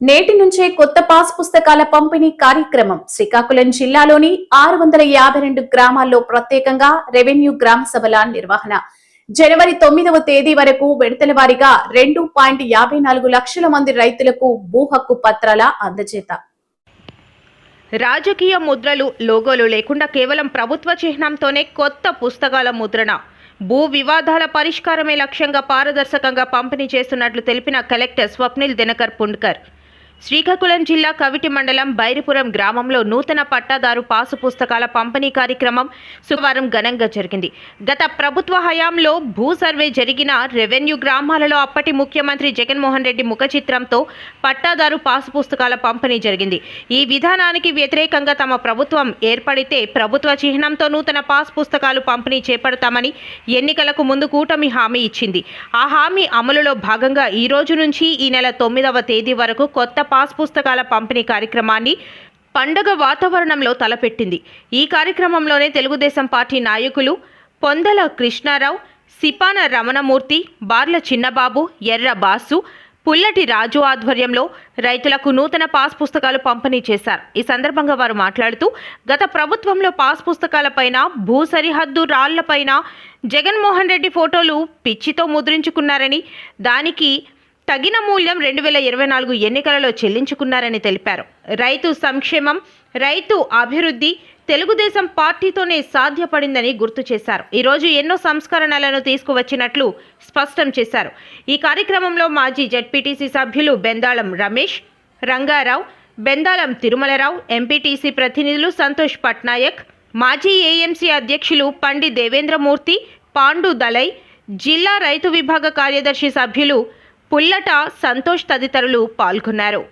నేటి నుంచే కొత్త పాస్ పుస్తకాల పంపిణీ కార్యక్రమం శ్రీకాకుళం జిల్లాలోని ఆరు వందల యాభై రెండు గ్రామాల్లో ప్రత్యేకంగా రెవెన్యూ గ్రామ సభల నిర్వహణ. జనవరి తొమ్మిదవ తేదీ వరకు విడతల వారీగా రెండు పాయింట్ యాభై నాలుగు లక్షల మంది రైతులకు భూ హక్కు పత్రాల అందజేత. రాజకీయ ముద్రలు లోగోలు లేకుండా కేవలం ప్రభుత్వ చిహ్నంతోనే కొత్త పుస్తకాల ముద్రణ. భూ వివాదాల పరిష్కారమే లక్ష్యంగా పారదర్శకంగా పంపిణీ చేస్తున్నట్లు తెలిపిన కలెక్టర్ స్వప్నిల్ దినకర్ పుండ్కర్. శ్రీకాకుళం జిల్లా కవిటి మండలం బైరిపురం గ్రామంలో నూతన పట్టాదారు పాసు పుస్తకాల పంపిణీ కార్యక్రమం శుక్రవారం ఘనంగా జరిగింది. గత ప్రభుత్వ హయాంలో భూ సర్వే జరిగిన రెవెన్యూ గ్రామాలలో అప్పటి ముఖ్యమంత్రి జగన్మోహన్ రెడ్డి ముఖ చిత్రంతో పట్టాదారు పాసు పుస్తకాల పంపిణీ జరిగింది. ఈ విధానానికి వ్యతిరేకంగా తమ ప్రభుత్వం ఏర్పడితే ప్రభుత్వ చిహ్నంతో నూతన పాస్ పుస్తకాలు పంపిణీ చేపడతామని ఎన్నికలకు ముందు కూటమి హామీ ఇచ్చింది. ఆ హామీ అమలులో భాగంగా ఈ రోజు నుంచి ఈ నెల తొమ్మిదవ తేదీ వరకు కొత్త పాస్ పుస్తకాల పంపిణీ కార్యక్రమాన్ని పండగ వాతావరణంలో తలపెట్టింది. ఈ కార్యక్రమంలోనే తెలుగుదేశం పార్టీ నాయకులు పొందల కృష్ణారావు సిపాన రమణమూర్తి బార్ల చిన్నబాబు ఎర్ర బాసు పుల్లటి రాజు ఆధ్వర్యంలో రైతులకు నూతన పాస్ పుస్తకాలు పంపిణీ చేశారు. ఈ సందర్భంగా వారు మాట్లాడుతూ గత ప్రభుత్వంలో పాస్ పుస్తకాలపైన భూ సరిహద్దు రాళ్ళపైన జగన్మోహన్ రెడ్డి ఫోటోలు పిచ్చితో ముద్రించుకున్నారని దానికి తగిన మూల్యం రెండు వేల ఇరవై నాలుగు ఎన్నికలలో చెల్లించుకున్నారని తెలిపారు. రైతు సంక్షేమం రైతు అభివృద్ధి తెలుగుదేశం పార్టీతోనే సాధ్యపడిందని గుర్తు చేశారు. ఈరోజు ఎన్నో సంస్కరణలను తీసుకువచ్చినట్లు స్పష్టం చేశారు. ఈ కార్యక్రమంలో మాజీ జడ్పీటీసీ సభ్యులు బెందాళం రమేష్ రంగారావు బెందాళం తిరుమలరావు ఎంపీటీసీ ప్రతినిధులు సంతోష్ పట్నాయక్ మాజీ ఏఎంసీ అధ్యక్షులు పండి దేవేంద్రమూర్తి పాండు దలై జిల్లా రైతు విభాగ కార్యదర్శి సభ్యులు పుల్లట సంతోష్ తదితరులు పాల్గొన్నారు.